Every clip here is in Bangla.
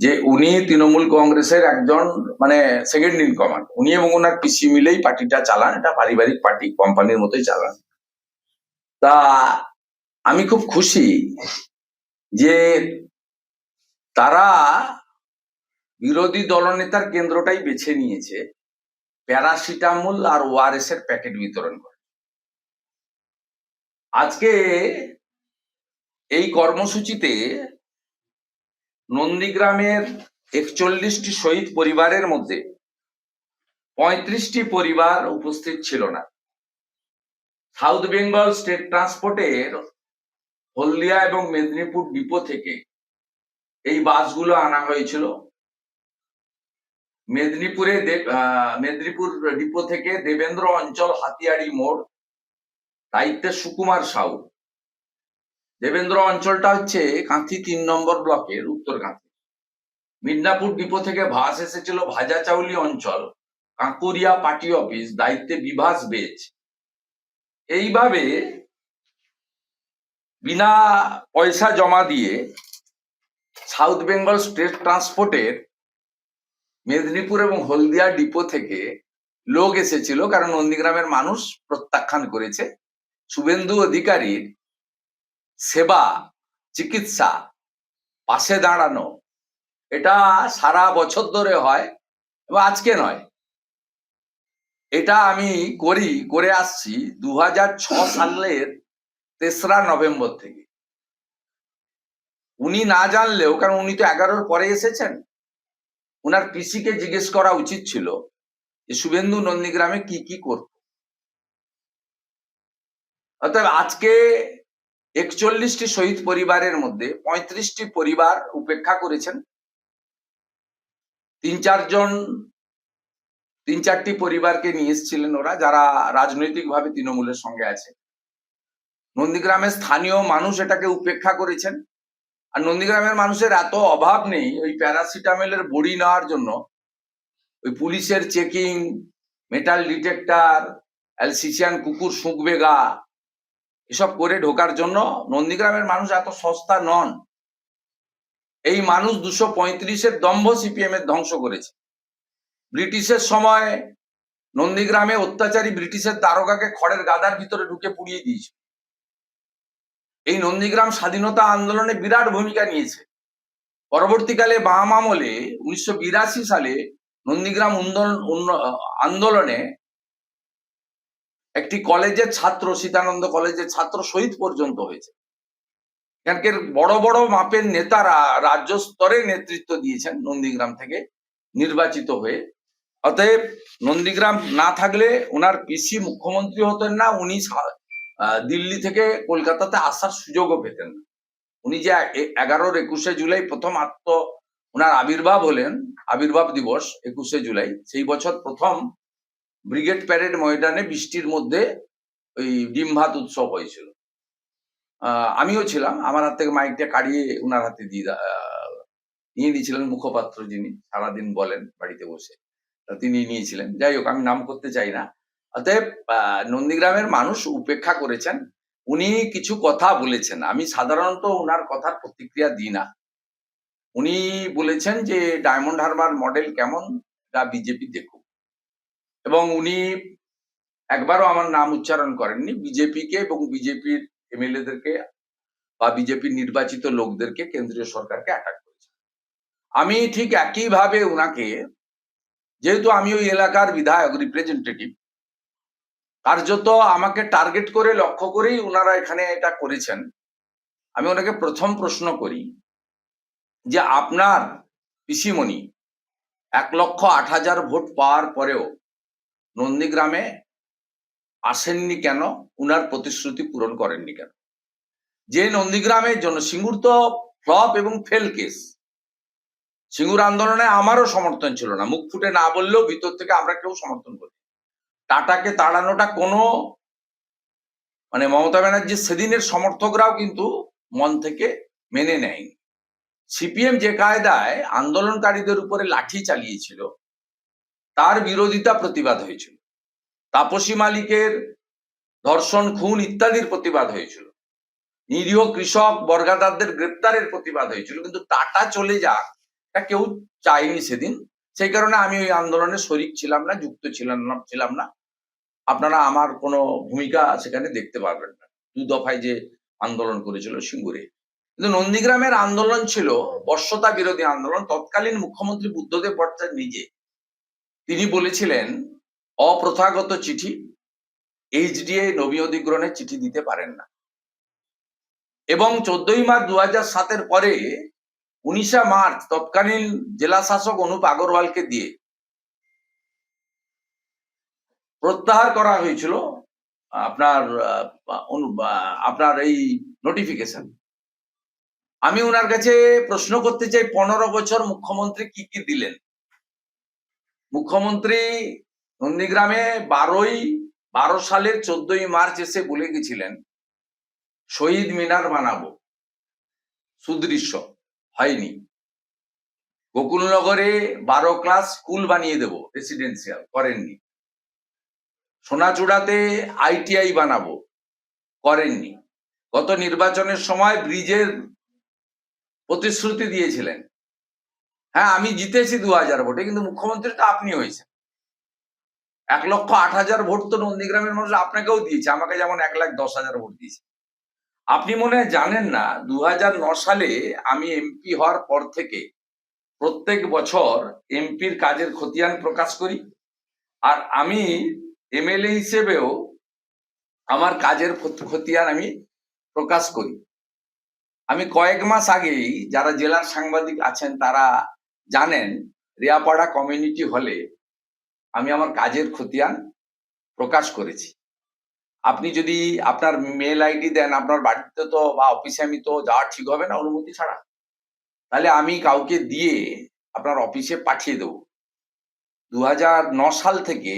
যে উনি তৃণমূল কংগ্রেসের একজন মানে সেকেন্ড ইন কমান্ড উনি এবং ওনার পিসি মিলেই পার্টিটা চালান। এটা পারিবারিক পার্টি কোম্পানির মতোই চালান। তা আমি খুব খুশি যে তারা বিরোধী দলনেতার কেন্দ্রটাই বেছে নিয়েছে, প্যারাসিটামল আর ওআরএস এর প্যাকেট বিতরণ করে। আজকে এই কর্মসূচিতে নন্দীগ্রামের একচল্লিশটি শহীদ পরিবারের মধ্যে পঁয়ত্রিশটি পরিবার উপস্থিত ছিল না। সাউথ বেঙ্গল স্টেট ট্রান্সপোর্টের হলদিয়া এবং মেদিনীপুর ডিপো থেকে এই বাসগুলো আনা হয়েছিল। মেদিনীপুরে মেদিনীপুর ডিপো থেকে দেবেন্দ্র অঞ্চল হাতিয়াড়ি মোড়, দায়িত্বে সুকুমার সাউ। দেবেন্দ্র অঞ্চলটা হচ্ছে কাঁথি তিন নম্বর ব্লকের উত্তর কাঁথি। মিদনাপুর ডিপো থেকে ভাস এসেছিল ভাজা চাউলি অঞ্চল, কাঁকুরিয়া পার্টি অফিস, দায়িত্বে বিভাস বেচ এইভাবে বিনা পয়সা জমা দিয়ে সাউথ বেঙ্গল স্টেট ট্রান্সপোর্টের মেদিনীপুর এবং হলদিয়া ডিপো থেকে লোক এসেছিল, কারণ নন্দীগ্রামের মানুষ প্রত্যাখ্যান করেছে। শুভেন্দু অধিকারীর সেবা, চিকিৎসা, পাশে দাঁড়ানো, এটা সারা বছর ধরে হয় এবং আজকে নয়। এটা আমি করি, করে আসছি দু ছ সালের তেসরা নভেম্বর থেকে। উনি না জানলেও, কারণ উনি তো এগারোর পরে এসেছেন, উনার পিসিকে জিজ্ঞেস করা উচিত ছিল যে, শুভেন্দু নন্দীগ্রামে কি কি করত? অতএব আজকে একচল্লিশটি শহীদ পরিবারের মধ্যে পঁয়ত্রিশটি পরিবার উপেক্ষা করেছেন। তিন চারজন, তিন চারটি পরিবারকে নিয়ে এসেছিলেন ওরা, যারা রাজনৈতিকভাবে তৃণমূলের সঙ্গে আছে। নন্দীগ্রামের স্থানীয় মানুষ এটাকে উপেক্ষা করেছেন। আর নন্দীগ্রামের মানুষের এত অভাব নেই, ওই প্যারাসিটামলের বড়ি নেওয়ার জন্য। ওই পুলিশের চেকিং, মেটাল ডিটেক্টর, অ্যালসিসিয়ান কুকুর শুঁকবে গা এসব করে ঢোকার জন্য নন্দীগ্রামের মানুষ এত সস্তা নন। এই মানুষ দুশো পঁয়ত্রিশের দম্ভ সিপিএম এর ধ্বংস করেছে। ব্রিটিশের সময় নন্দীগ্রামে অত্যাচারী ব্রিটিশের দারোগাকে খড়ের গাদার ভিতরে ঢুকে পুড়িয়ে দিয়েছে। এই নন্দীগ্রাম স্বাধীনতা আন্দোলনে বিরাট ভূমিকা নিয়েছে। পরবর্তীকালে বাম আমলে উনিশশো বিরাশি সালে নন্দীগ্রাম আন্দোলনে একটি কলেজের ছাত্র, সীতানন্দ কলেজের ছাত্র শহীদ পর্যন্ত হয়েছে। এখানকার বড় বড় মাপের নেতারা রাজ্য স্তরে নেতৃত্ব দিয়েছেন নন্দীগ্রাম থেকে নির্বাচিত হয়ে। অতএব নন্দীগ্রাম না থাকলে ওনার পিসি মুখ্যমন্ত্রী হতেন না, উনি দিল্লি থেকে কলকাতাতে আসার সুযোগও পেতেন না। উনি যে এগারোর একুশে জুলাই প্রথম আত্ম ওনার আবির্ভাব হলেন, আবির্ভাব দিবস একুশে জুলাই, সেই বছর প্রথম ব্রিগেড প্যারেড ময়দানে বৃষ্টির মধ্যে ওই ডিম ভাত উৎসব হয়েছিল। আমিও ছিলাম। আমার হাত থেকে মাইকটা কাড়িয়ে ওনার হাতে দিয়ে নিয়ে দিয়েছিলেন মুখপাত্র যিনি, সারাদিন বলেন বাড়িতে বসে। তিনি নিয়েছিলেন। যাই হোক, আমি নাম করতে চাই না। অতএব নন্দীগ্রামের মানুষ উপেক্ষা করেছেন। উনি কিছু কথা বলেছেন। আমি সাধারণত ওনার কথার প্রতিক্রিয়া দিই না। উনি বলেছেন যে, ডায়মন্ড হারবার মডেল কেমন? তা বিজেপি দেখুক। এবং উনি একবারও আমার নাম উচ্চারণ করেননি। বিজেপিকে এবং বিজেপির এমএলএদেরকে বা বিজেপির নির্বাচিত লোকদেরকে কেন্দ্রীয় সরকারকে অ্যাটাক করেছে। আমি ঠিক একইভাবে ওনাকে যেহেতু আমি ওই এলাকার বিধায়ক রিপ্রেজেন্টেটিভ কার্যত আমাকে টার্গেট করে, লক্ষ্য করেই ওনারা এখানে এটা করেছেন। আমি ওনাকে প্রথম প্রশ্ন করি যে আপনার পিসিমণি এক লক্ষ আট হাজার ভোট পাওয়ার পরেও নন্দীগ্রামে আসেননি কেন? উনার প্রতিশ্রুতি পূরণ করেননি কেন? যে নন্দীগ্রামের জন্য সিঙ্গুর তো ফ্লপ এবং ফেল কেস, সিঙ্গুর আন্দোলনে আমারও সমর্থন ছিল না। মুখ ফুটে না বললেও ভিতর থেকে আমরা কেউ সমর্থন করি টাটাকে তাড়ানোটা কোনো মানে মমতা ব্যানার্জির সেদিনের সমর্থকরাও কিন্তু মন থেকে মেনে নেয়নি। সিপিএম যে কায়দায় আন্দোলনকারীদের উপরে লাঠি চালিয়েছিল তার বিরোধিতা প্রতিবাদ হয়েছিল। তাপসী মালিকের ধর্ষণ, খুন ইত্যাদির প্রতিবাদ হয়েছিল। নিরীহ কৃষক, বর্গাদারদের গ্রেপ্তারের প্রতিবাদ হয়েছিল। কিন্তু টাটা চলে যাক, এটা কেউ চায়নি সেদিন। সেই কারণে আমি ওই আন্দোলনে শরিক ছিলাম না, যুক্ত ছিলাম না ছিলাম না। আপনারা আমার কোনো ভূমিকা সেখানে দেখতে পারবেন না। দু দফায় যে আন্দোলন করেছিল সিঙ্গুরে। কিন্তু নন্দীগ্রামের আন্দোলন ছিল, বর্ষতা বিরোধী আন্দোলন। তৎকালীন মুখ্যমন্ত্রী বুদ্ধদেব ভট্টাচার্য নিজে তিনি বলেছিলেন, অপ্রথাগত চিঠি এইচডিএ নবী অধিগ্রহণের চিঠি দিতে পারেন না। এবং চোদ্দই মার্চ দু হাজার সাতের পরে উনিশে মার্চ তৎকালীন জেলা শাসক অনুপ আগরওয়ালকে দিয়ে প্রত্যাহার করা হয়েছিল, আপনার আপনার এই নোটিফিকেশন আমি ওনার কাছে প্রশ্ন করতে চাই, পনেরো বছর মুখ্যমন্ত্রী কি কি দিলেন? মুখ্যমন্ত্রী নন্দীগ্রামে বারোই, বারো সালের চোদ্দই মার্চ এসে বলে গেছিলেন, শহীদ মিনার বানাবো। সুদৃশ্য, হয়নি। গোকুলনগরে বারো ক্লাস স্কুল বানিয়ে দেব, রেসিডেন্সিয়াল, করেননি। সোনাচূড়াতে আইটিআই বানাবো, করেননি। গত নির্বাচনের সময় ব্রিজের প্রতিশ্রুতি দিয়েছিলেন। হ্যাঁ আমি জিতেছি দু হাজার ভোটে, কিন্তু মুখ্যমন্ত্রী তো আপনি হয়েছেন। এক লক্ষ আট হাজার ভোট তো নন্দীগ্রামের মানুষ আপনাকেও দিয়েছে, আমাকে যেমন এক লাখ দশ হাজার ভোট দিয়েছে। আপনি মনে হয় জানেন না, দু সালে আমি এমপি হওয়ার পর থেকে প্রত্যেক বছর এমপির কাজের খতিয়ান প্রকাশ করি, আর আমি এমএলএ হিসেবেও আমার কাজের খতিয়ান আমি প্রকাশ করি। আমি কয়েক মাস আগেই যারা জেলার সাংবাদিক আছেন, তারা জানেন, রিয়াপাড়া কমিউনিটি হলে আমি আমার কাজের খতিয়ান প্রকাশ করেছি। আপনি যদি আপনার মেল আইডি দেন, আপনার বাড়িতে তো বা অফিসে আমি তো যাওয়া ঠিক হবে না, অনুমতি ছাড়া। তাহলে আমি কাউকে দিয়ে আপনার অফিসে পাঠিয়ে দেবো। দু সাল থেকে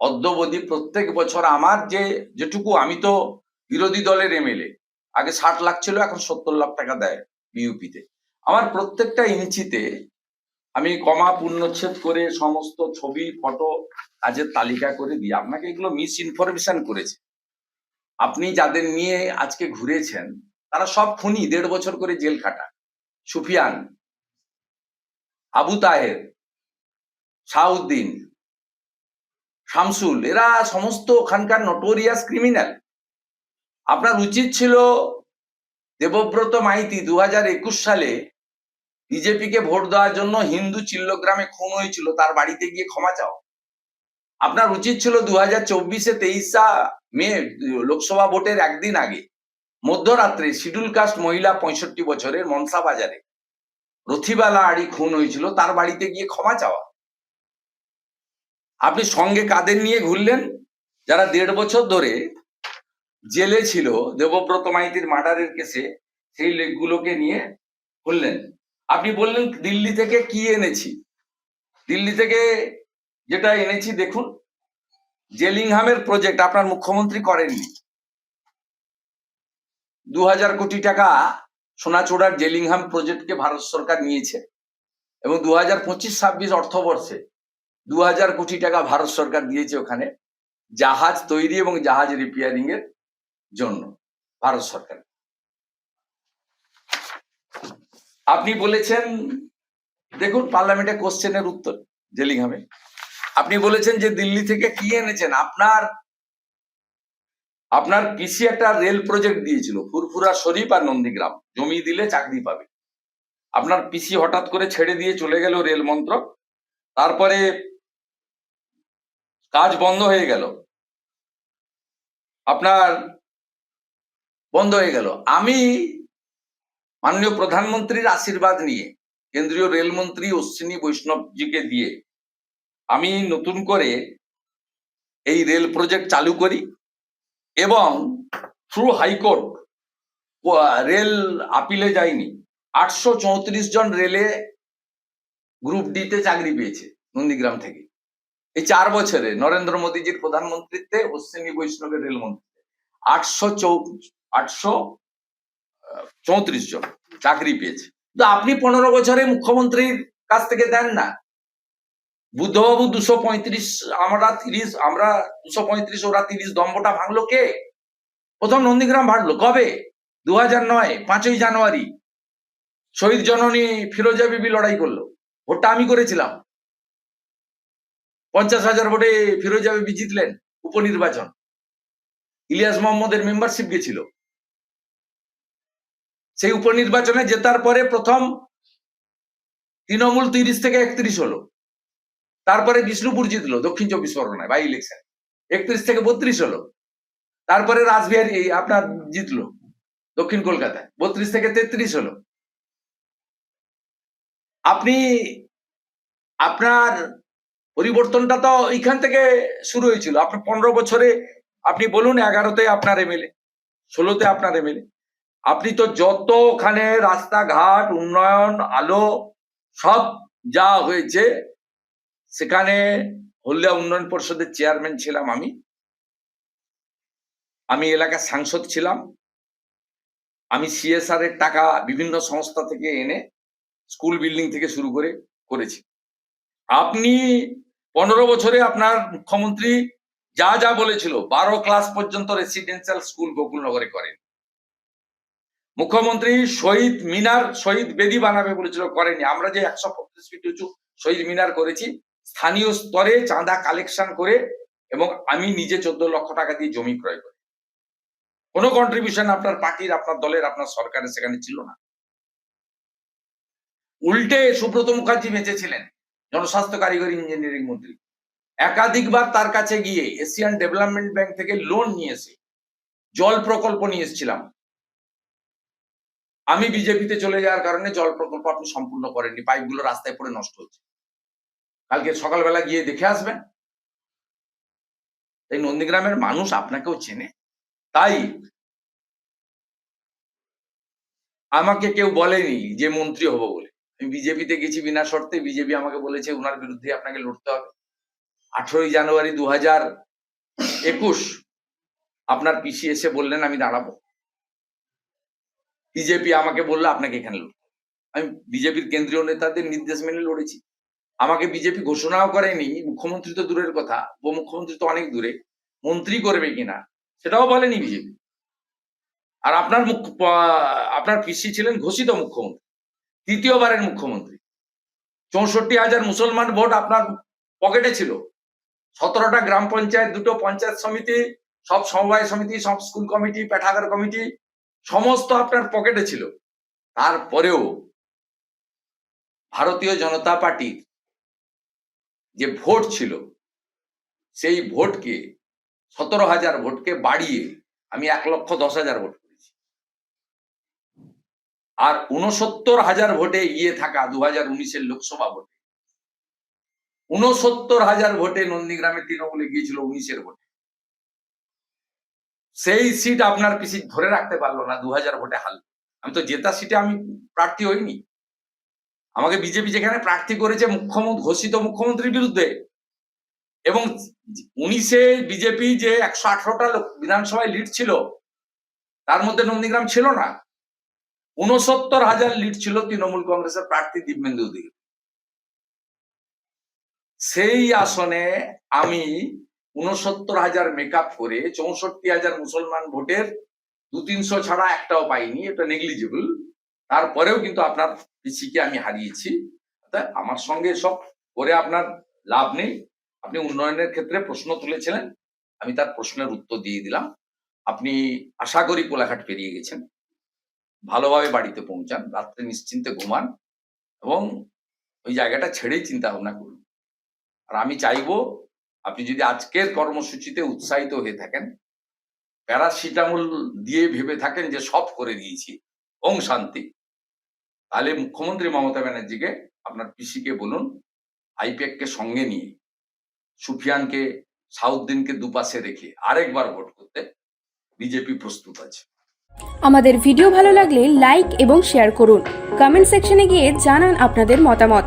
অদ্যবধি প্রত্যেক বছর আমার যে, যেটুকু আমি তো বিরোধী দলের এমএলএ আগে ষাট লাখ ছিল, এখন সত্তর লাখ টাকা দেয় বিউপিতে আমার প্রত্যেকটা ইঞ্চিতে আমি কমা পূর্ণচ্ছেদ করে সমস্ত ছবি, ফটো, কাজের তালিকা করে দিই। আপনাকে এগুলো মিস ইনফরমেশন করেছে। আপনি যাদের নিয়ে আজকে ঘুরেছেন, তারা সব খুনি, দেড় বছর করে জেল খাটা। সুফিয়ান, আবু তাহের শাহউদ্দিন শামসুল, এরা সমস্ত ওখানকার নোটোরিয়াস ক্রিমিনাল আপনার উচিত ছিল দেবব্রত মাইতি দু সালে বিজেপিকে ভোট দেওয়ার জন্য হিন্দু চিল্লগ্রামে খুন হয়েছিল, তার বাড়িতে গিয়ে ক্ষমা চাও। আপনার উচিত ছিল দু হাজার চব্বিশে তেইশা মে লোকসভা ভোটের একদিন আগে, মধ্যরাত্রে শিডিউল কাস্ট মহিলা পঁয়ষট্টি বছরের মনসা বাজারে। রথিবালা আড়ি খুন হয়েছিল, তার বাড়িতে গিয়ে ক্ষমা চাওয়া। আপনি সঙ্গে কাদের নিয়ে ঘুরলেন? যারা দেড় বছর ধরে জেলে ছিল, দেবব্রত মাইতির মার্ডারের কেসে, সেই লেখগুলোকে নিয়ে ঘুরলেন। আপনি বললেন দিল্লি থেকে কি এনেছি? দিল্লি থেকে যেটা এনেছি, দেখুন, জেলিংহামের প্রজেক্ট আপনার মুখ্যমন্ত্রী করেননি। দু হাজার কোটি টাকা সোনাচূড়ার জেলিংহাম প্রজেক্টকে ভারত সরকার নিয়েছে এবং দু হাজার পঁচিশ ছাব্বিশ অর্থবর্ষে দু হাজার কোটি টাকা ভারত সরকার দিয়েছে ওখানে জাহাজ তৈরি এবং জাহাজ রিপেয়ারিং এর জন্য ভারত সরকার। আপনি বলেছেন, দেখুন পার্লামেন্টে কোশ্চেনের উত্তর, জেলিংহামে। আপনি বলেছেন যে দিল্লি থেকে কি এনেছেন? আপনার আপনার পিসি একটা রেল প্রজেক্ট দিয়েছিল, ফুরফুরা শরীফ আর নন্দীগ্রাম। জমি দিলে চাকরি পাবে। আপনার পিসি হঠাৎ করে ছেড়ে দিয়ে চলে গেল রেল মন্ত্রক। তারপরে কাজ বন্ধ হয়ে গেল। আপনার বন্ধ হয়ে গেল। আমি মাননীয় প্রধানমন্ত্রীর আশীর্বাদ নিয়ে, কেন্দ্রীয় রেলমন্ত্রী অশ্বিনী বৈষ্ণবজিকে দিয়ে আমি নতুন করে এই রেল প্রজেক্ট চালু করি এবং থ্রু হাইকোর্ট রেল আপিলে যায়নি আটশো চৌত্রিশ জন রেলে গ্রুপ ডিতে চাকরি পেয়েছে নন্দীগ্রাম থেকে। এই চার বছরে নরেন্দ্র মোদীজির প্রধানমন্ত্রীত্বে, অশ্বিনী বৈষ্ণবের রেলমন্ত্রী আটশো চৌ, আটশো চৌত্রিশ জন চাকরি পেয়েছে। তো আপনি পনেরো বছরে মুখ্যমন্ত্রীর কাছ থেকে দেন না। বুদ্ধবাবু দুশো পঁয়ত্রিশ, আমরা তিরিশ, আমরা দুশো পঁয়ত্রিশ, ওরা তিরিশ দম্বটা ভাঙলো কে? প্রথম নন্দীগ্রাম ভাঙলো। কবে? দু হাজার নয়, পাঁচই জানুয়ারি। শহীদ জননী ফিরোজা বিবি লড়াই করল। ভোটটা আমি করেছিলাম। পঞ্চাশ হাজার ভোটে ফিরোজা বিবি জিতলেন। উপনির্বাচন। ইলিয়াস মোহাম্মদের মেম্বারশিপ গেছিল। সেই উপনির্বাচনে জেতার পরে প্রথম তৃণমূল তিরিশ থেকে একত্রিশ হলো। তারপরে বিষ্ণুপুর জিতলো, দক্ষিণ চব্বিশ পরগনায় বাই ইলেকশন একত্রিশ থেকে বত্রিশ হলো। তারপরে রাসবিহারী আপনার জিতলো দক্ষিণ কলকাতায়, বত্রিশ থেকে তেত্রিশ হলো। আপনি, আপনার পরিবর্তনটা তো এইখান থেকে শুরু হয়েছিল। আপনার পনেরো বছরে আপনি বলুন এগারোতে আপনার এমএলএ, ষোলোতে আপনার এমএলএ আপনি তো যতখানে রাস্তাঘাট, উন্নয়ন, আলো সব যা হয়েছে, সেখানে হলদিয়া উন্নয়ন পরিষদের চেয়ারম্যান ছিলাম আমি। আমি এলাকার সাংসদ ছিলাম। আমি সিএসআর এর টাকা বিভিন্ন সংস্থা থেকে এনে স্কুল বিল্ডিং থেকে শুরু করে করেছি। আপনি পনেরো বছরে আপনার মুখ্যমন্ত্রী যা যা বলেছিল, বারো ক্লাস পর্যন্ত রেসিডেন্সিয়াল স্কুল গোকুলনগরে করেন। মুখ্যমন্ত্রী শহীদ মিনার, শহীদ বেদি বানাবে বলেছিল, করেনি। আমরা যে একশো পঁচিশ ফিট উঁচু শহীদ মিনার করেছি, স্থানীয় স্তরে চাঁদা কালেকশন করে এবং আমি নিজে চোদ্দ লক্ষ টাকা দিয়ে জমি ক্রয় করি। কোনো কন্ট্রিবিউশন আপনার পার্টির, আপনার দলের, আপনার সরকারের সেখানে ছিল না। উল্টে সুব্রত মুখার্জি বেঁচেছিলেন, জনস্বাস্থ্য কারিগরি ইঞ্জিনিয়ারিং মন্ত্রী। একাধিকবার তার কাছে গিয়ে এশিয়ান ডেভেলপমেন্ট ব্যাংক থেকে লোন নিয়ে এসে জল প্রকল্প নিয়ে এসেছিলাম। আমি বিজেপিতে চলে যাওয়ার কারণে জল প্রকল্প আপনি সম্পূর্ণ করেননি। পাইপগুলো রাস্তায় পড়ে নষ্ট হচ্ছে। কালকে সকালবেলা গিয়ে দেখে আসবেন। এই নন্দীগ্রামের মানুষ আপনাকেও চেনে। তাই আমাকে কেউ বলেনি যে মন্ত্রী হব বলে। আমি বিজেপিতে গেছি বিনা শর্তে। বিজেপি আমাকে বলেছে উনার বিরুদ্ধে আপনাকে লড়তে হবে। আঠেরোই জানুয়ারি দু হাজার একুশ আপনার পিসি এসে বললেন, আমি দাঁড়াবো। বিজেপি আমাকে বলল, আপনাকে এখানে লড়তে আমি বিজেপির কেন্দ্রীয় নেতাদের নির্দেশ মেনে লড়েছি। আমাকে বিজেপি ঘোষণাও করেনি, মুখ্যমন্ত্রী তো দূরের কথা, উপমুখ্যমন্ত্রী তো অনেক দূরে, মন্ত্রী করবে কিনা সেটাও বলেনি বিজেপি। আর আপনার মুখ্য আপনার পিসি ছিলেন ঘোষিত মুখ্যমন্ত্রী, তৃতীয়বারের মুখ্যমন্ত্রী। চৌষট্টি হাজার মুসলমান ভোট আপনার পকেটে ছিল। সতেরোটা গ্রাম পঞ্চায়েত, দুটো পঞ্চায়েত সমিতি, সব সমবায় সমিতি, সব স্কুল কমিটি, পেঠাগার কমিটি সমস্ত আপনার পকেটে ছিল। তারপরেও ভারতীয় জনতা পার্টির যে ভোট ছিল, সেই ভোটকে, সতেরো হাজার ভোটকে বাড়িয়ে আমি এক লক্ষ দশ হাজার ভোট করেছি। আর উনসত্তর হাজার ভোটে ইয়ে থাকা দু হাজার উনিশের লোকসভা ভোটে উনসত্তর হাজার ভোটে নন্দীগ্রামে তৃণমূলে গিয়েছিল উনিশের ভোটে। সেই সিট আপনার পিসি ধরে রাখতে পারল না দু হাজার ভোটে হাল। আমি তো জেতা সিটে আমি প্রার্থী হইনি। আমাকে বিজেপি যেখানে প্রার্থী করেছে মুখ্যমন্ত্রী, ঘোষিত মুখ্যমন্ত্রীর বিরুদ্ধে। এবং উনিশে বিজেপি যে একশো আঠারোটা বিধানসভায় লিড ছিল, তার মধ্যে নন্দীগ্রাম ছিল না। উনসত্তর হাজার লিড ছিল তৃণমূল কংগ্রেসের প্রার্থী দিব্যেন্দু অধিকারী। সেই আসনে আমি উনসত্তর হাজার মেকআপ করে চৌষট্টি হাজার মুসলমান ভোটের দু তিনশো ছাড়া একটাও পাইনি, এটা নেগলিজেবল তারপরেও কিন্তু আপনার পিসিকে আমি হারিয়েছি। আমার সঙ্গে সব করে আপনার লাভ নেই। আপনি উন্নয়নের ক্ষেত্রে প্রশ্ন তুলেছিলেন, আমি তার প্রশ্নের উত্তর দিয়ে দিলাম। আপনি আশা করি কোলাঘাট পেরিয়ে গেছেন। ভালোভাবে বাড়িতে পৌঁছান, রাত্রে নিশ্চিন্তে ঘুমান এবং ওই জায়গাটা ছেড়েই চিন্তা ভাবনা করুন। আর আমি চাইব আপনি যদি আজকের কর্মসূচিতে উৎসাহিত হয়ে থাকেন, প্যারাসিটামল দিয়ে ভেবে থাকেন যে সব করে দিয়েছি ওং শান্তি। তাহলে মুখ্যমন্ত্রী মমতা ব্যানার্জিকে, আপনার পিসিকে বলুন আইপ্যাক কে সঙ্গে নিয়ে, সুফিয়ানকে, সাউদ্দিনকে দুপাশে রেখে আরেকবার ভোট করতে বিজেপি প্রস্তুত আছে। আমাদের ভিডিও ভালো লাগলে লাইক এবং শেয়ার করুন। কমেন্ট সেকশনে গিয়ে জানান আপনাদের মতামত।